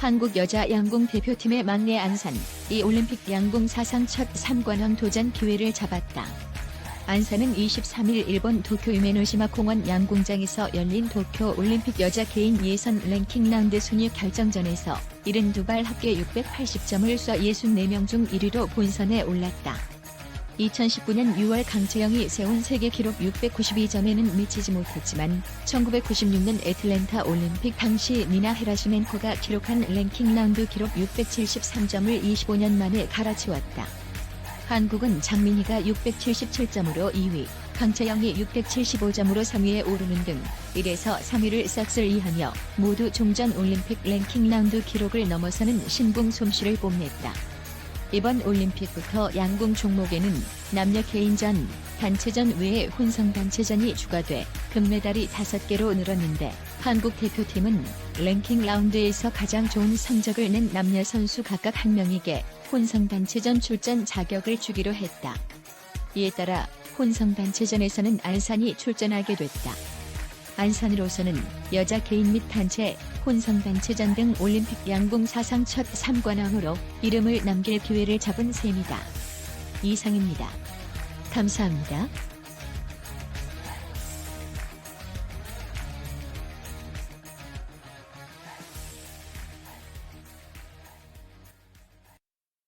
한국 여자 양궁 대표팀의 막내 안산, 이 올림픽 양궁 사상 첫 3관왕 도전 기회를 잡았다. 안산은 23일 일본 도쿄 유메노시마 공원 양궁장에서 열린 도쿄 올림픽 여자 개인 예선 랭킹 라운드 순위 결정전에서 72발 합계 680점을 쏴 64명 중 1위로 본선에 올랐다. 2019년 6월 강채영이 세운 세계 기록 692점에는 미치지 못했지만 1996년 애틀랜타 올림픽 당시 니나 헤라시멘코가 기록한 랭킹 라운드 기록 673점을 25년 만에 갈아치웠다. 한국은 장민희가 677점으로 2위, 강채영이 675점으로 3위에 오르는 등 1에서 3위를 싹쓸이하며 모두 종전 올림픽 랭킹 라운드 기록을 넘어서는 신궁 솜씨를 뽐냈다. 이번 올림픽부터 양궁 종목에는 남녀 개인전, 단체전 외에 혼성 단체전이 추가돼 금메달이 5개로 늘었는데 한국 대표팀은 랭킹 라운드에서 가장 좋은 성적을 낸 남녀 선수 각각 한 명에게 혼성 단체전 출전 자격을 주기로 했다. 이에 따라 혼성 단체전에서는 안산이 출전하게 됐다. 안산으로서는 여자 개인 및 단체, 혼성 단체전 등 올림픽 양궁 사상 첫 3관왕으로 이름을 남길 기회를 잡은 셈이다. 이상입니다. 감사합니다.